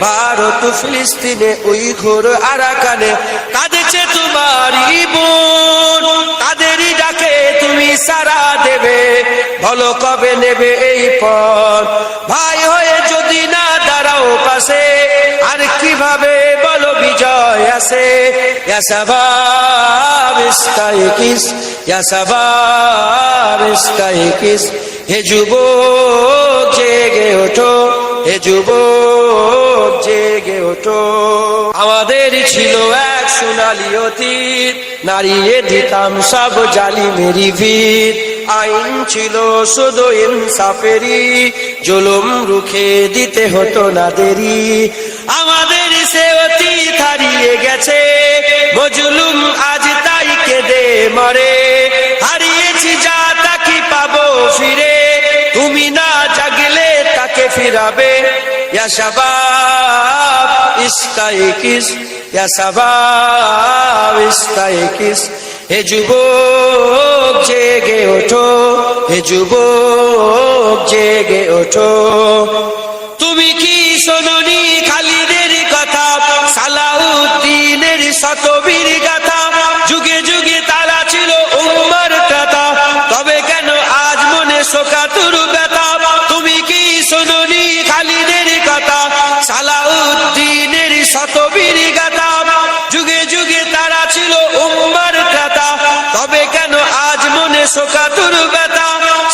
ভারত ফিলিস্তিনে ওই ঘোর আরাকানে। কাঁদেছে তোমারই বোন, তাদেরই ডাকে তুমি সারা দেবে। বলো কবে নেবে এই পর ভাই হয়ে যদি না দাঁড়াও পাশে, আর কীভাবে বলো বিজয় আসে? ইস্তাইকিস হে যুবক, জেগে ওঠো। হে যুবক জেগে ওঠো। আমাদের ছিল এক সোনালি অতীত নারিয়ে দিতাম সব জালি মেরি ভিত। আইন ছিল শুধু ইনসাফেরি জুলুম রুখে দিতে হতো না দেরি আমাদের সে অতীত হারিয়ে গেছে মজলুম আজ তাই কেঁদে মরে। হারিয়েছি যা তাকি পাবো ফিরে? তুমি না ফিরাবে হে যুবক, জেগে ওঠো, হে জেগে ওঠো। তুমি কি শোনি খালিদের কথা? সালাউদ্দিনের শতবীর গাথা। যুগে যুগে তারা ছিল উম্মার কথা তবে কেন আজ মনে শোকাতুর শোকাতুর ব্যথা।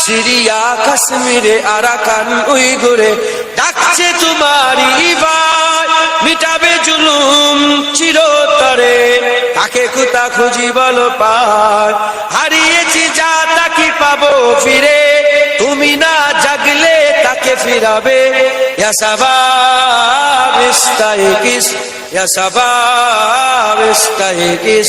সিরিয়া কাশ্মীরে আরাকান উইগুরে ডাকছে তোমারই ভাই মিটাবে জুলুম চিরতরে তাকে কুতা খুঁজি বলো পায় হারিয়েছি যা তাকে পাবো ফিরে, তুমি না জাগলে তাকে ফিরাবে। ইয়াসাবাব ইস্তাইকিস ইয়াসাবাব ইস্তাইকিস।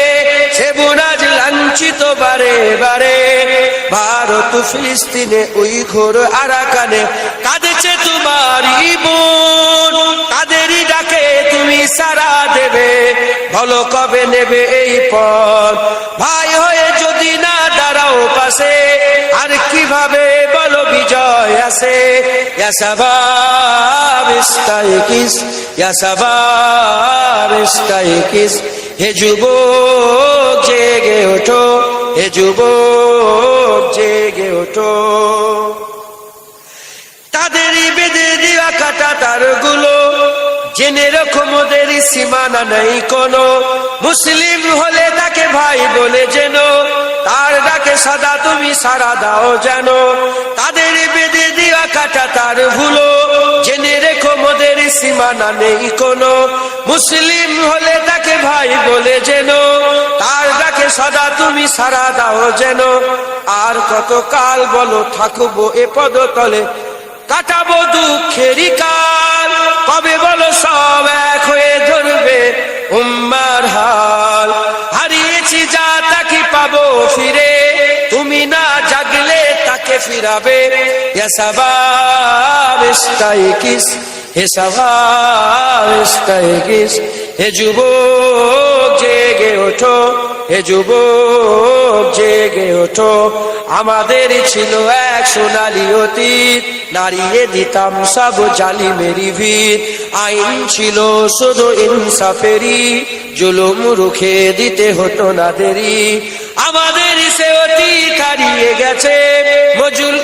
বারে ভারত ফিলিস্তিনে ওই ঘোর আরাকানে কাঁদেছে তোমারই বোন তাদেরই ডাকে তুমি সারা দেবে। ভালো কবে নেবে এই পথ? ভাই হয়ে যদি না দাঁড়াও পাশে, আর কীভাবে বলো বিজয় আসে? ইয়াসাবাব ইস্তাইকিস ইয়াসাবাব ইস্তাইকিস হে যুবক, জেগে ওঠো। হে যুবক জেগে ওঠো। তাদেরই বেঁধে দেওয়া কাটা তারগুলো, জেনে রকম ওদের সীমানা নেই কোনো। মুসলিম হলে তাকে ভাই বলে যেন তার ডাকে সাদা তুমি সারা দাও যেন। তাদের বেঁধে দেওয়া কাটা তার ভুলো জেনে মোদের সীমানা নেই কোনো। মুসলিম হলে তাকে ভাই বলে যেন তার ডাকে সদা তুমি সারা দাও যেন। আর কত কাল বলো, থাকব এ পদতলে। কাটাবো দুঃখেরই কাল। কবে বলো সব এক হয়ে ধরবে উম্মার হাল। হারিয়েছি যা তাকে পাবো ফিরে। তুমি না জাগলে তাকে ফিরাবে। ইয়াসাবাব ইস্তাইকিস হে ইস্তাইকিস হে যুবক, জেগে ওঠো, হে যুবক, জেগে ওঠো। আমাদের ছিল এক সোনালি অতীত নারিয়ে দিতাম সব জালি মেরি ভিত। আইন ছিল শুধু ইনসাফেরি জুলুম রুখে দিতে হতো না দেরি আমাদের সে অতীত হারিয়ে গেছে, মজুল